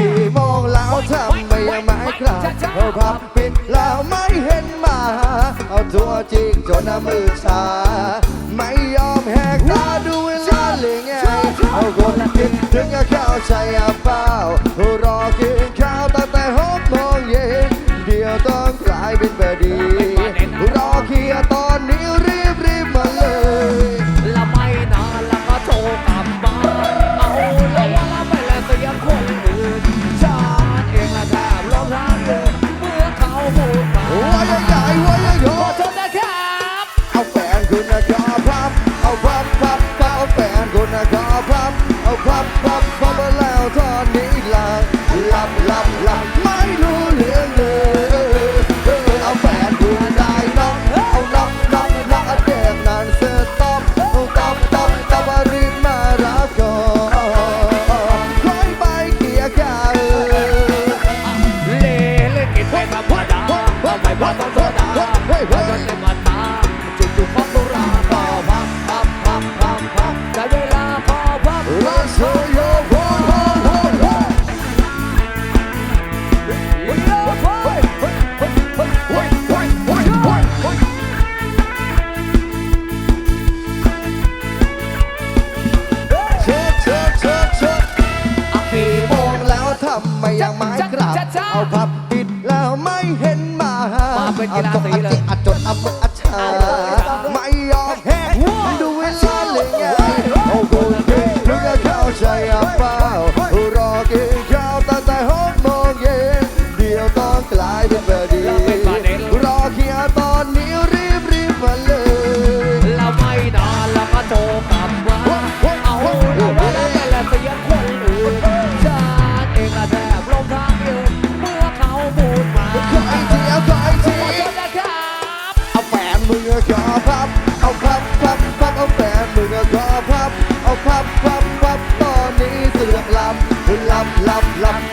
กี่โมงแล้วทำไมยังไม่กลับเอาภาพปิดแล้วไม่เห็นมา เอาตัวจริงจนน้ำมือชา ไม่ยอมแหกตาดูเวลาหรืไงเอาคนคิดถึงจะเข้าใจอะเปล่ารอกินข้าวตั้งแต่หกโมงเย็นเดี๋ยวต้องกลายเป็นแบบดี lá vai, vai. กีฬาสีเอัจจดอับอัจฉาไม่ยอม มือขอพับ เอาพับพับพับเอาแฟนมือขอพับ เอาพับพับพับตอนนี้เสือกลำลำลำลำ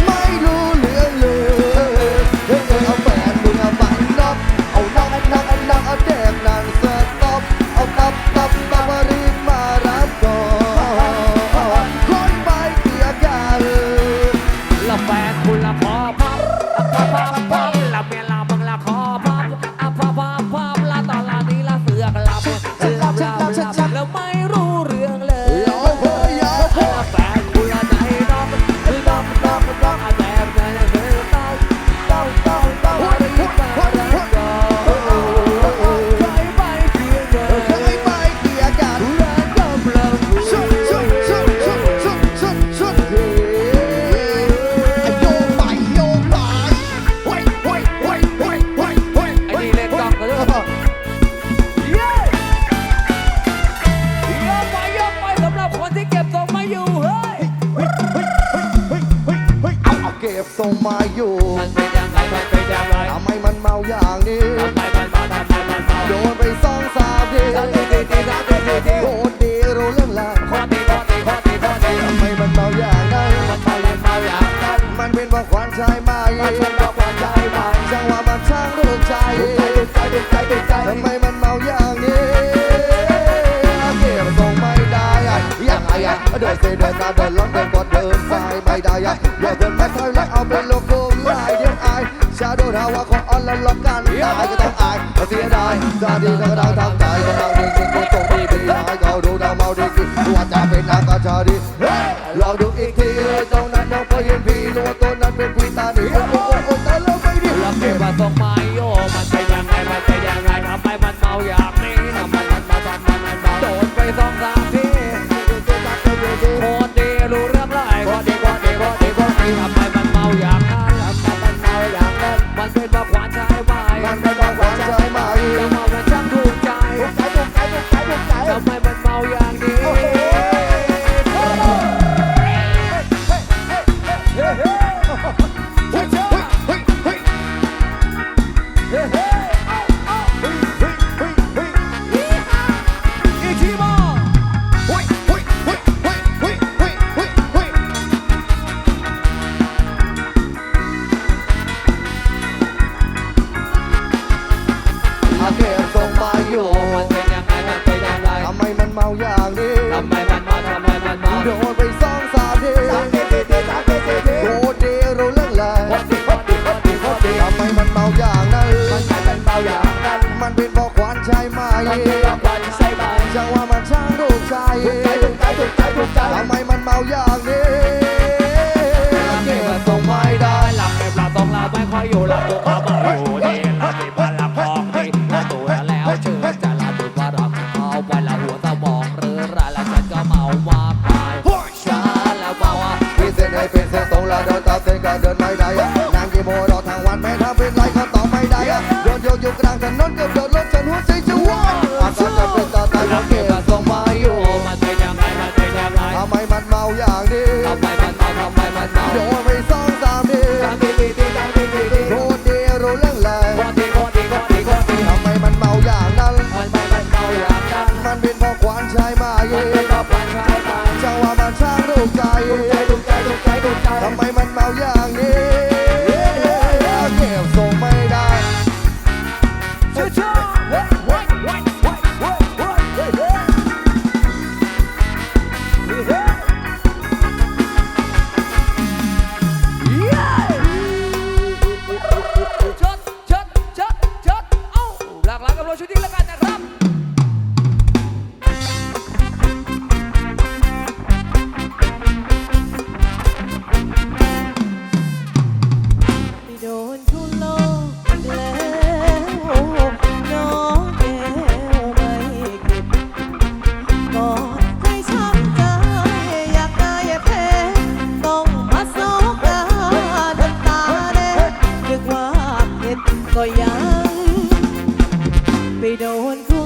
เมาอย่างนี้โดนไปสองสามทีโคตดีรู้เรื่องราวทำไมมันเมาอย่างนั้นมันเมาอย่างนั้นมันเป็นเพราะควัญใจไหมใจังหวะมันช่างรู้ใจใจใจใจใจใจทำไมมันเมาอย่างนี้เก็บทรงไม่ได้อะยังไงอะเดินเซเดินกาเดินล้อนเดินกอดเดินไปไม่ได้อย่าเดินไม่ค่อยแล้เอาไปลง เราว่าคนอ่อนแล้วรักกันตายก็ต้องอายเสียดายซาดีก็ต้องทำใจก็ต้องดีจริงก็ตรงนี้เป็นลายก็ดูเราเมาดีคือว่าจะเป็นนักก็จะดีลองดูอีกทีเลยตรงนั้นน้องก็ยืนพีรู้ว่าตัวนั้นเป็นกุยตาหนีโอ้โหแต่ยแล้วไม่ดีรักเก็บมาต้องมา มาอย่างนี้ทำไมมันมาทำไมมันมาโดนไปสองสามทีสามทีทีสามทีสี่ทีโดนดรู้เรื่องเรดีโคตรีโคตรีโคตรีทำไมมันเมาอย่างนั้นมันทำไมมันเมาอย่างนั้นมันเป็นเพราะวันใช่ไหมมันเป็นเพราะวันใช่ไหมจังว่ามันช่างถูกใจถูกใจถูกใจถูกใจถูกใจทำไมมันเมาอย่างนี้ ลงไปอยู่ มันไปทำไรมันไปทำไรทำไมมันเมาอย่างนี้ทำไมมันเมาทำไมมันเมาโดนไปสองสามทีสามทีทีสามทีทีโคตรดีรู้เรื่องเลย โดนค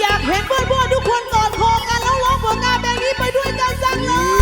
อยากเห็นเพื่อนๆทุกคนกอดคอกันแล้วร้องผลงานเบลนี้ไปด้วยกันสักเลย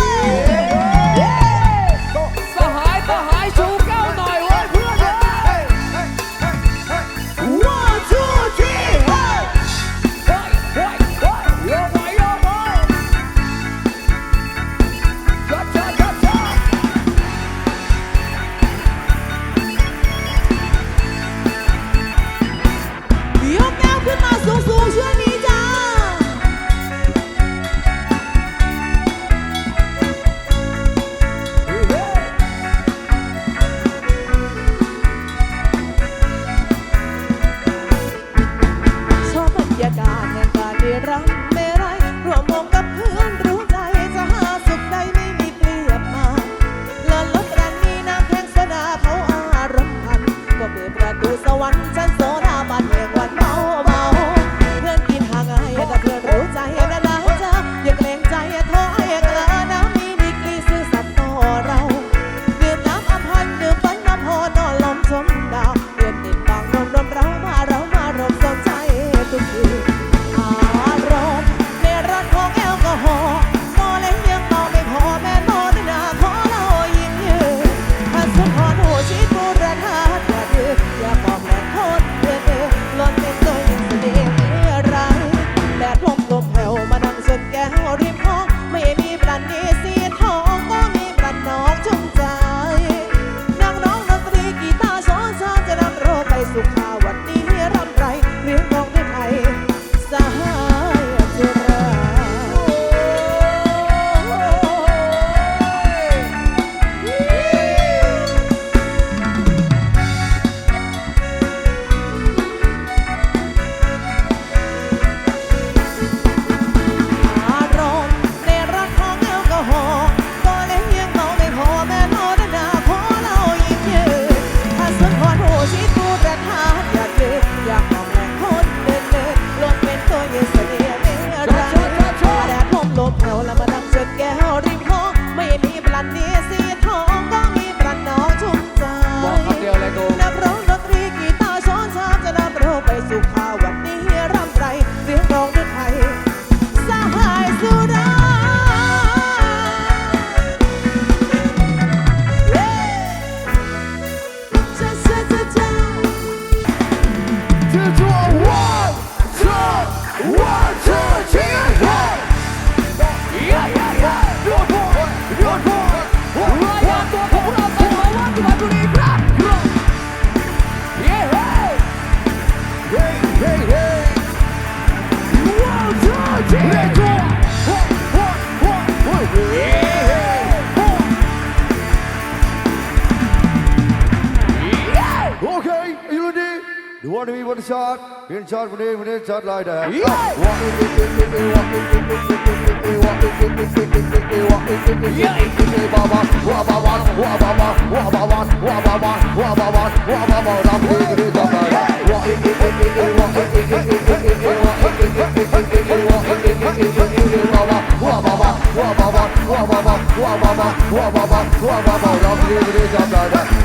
You want to be one shot? In shot, one day, one day, shot like that. Yeah.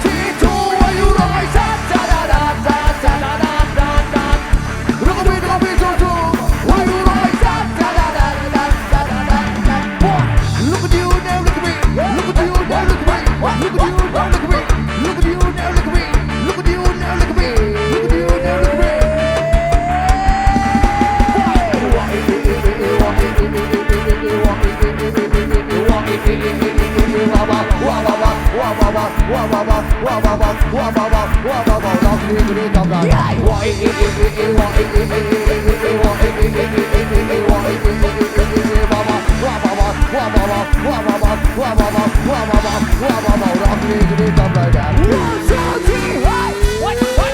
T2, are you right? Da da da da. 我想要。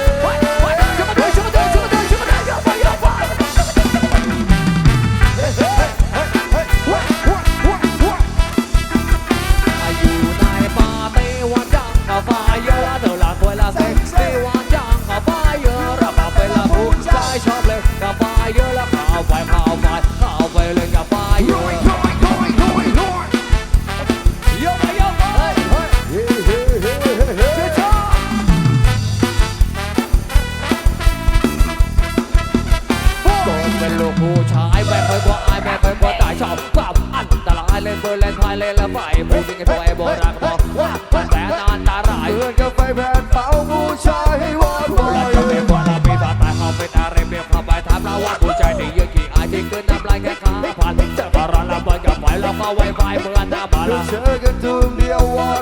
แต่ข้าผ่านจอบาราลาบอยกับไฟแล้วก็ไวไฟเมื่อน้าบาราเจอกันทุนเดียววัน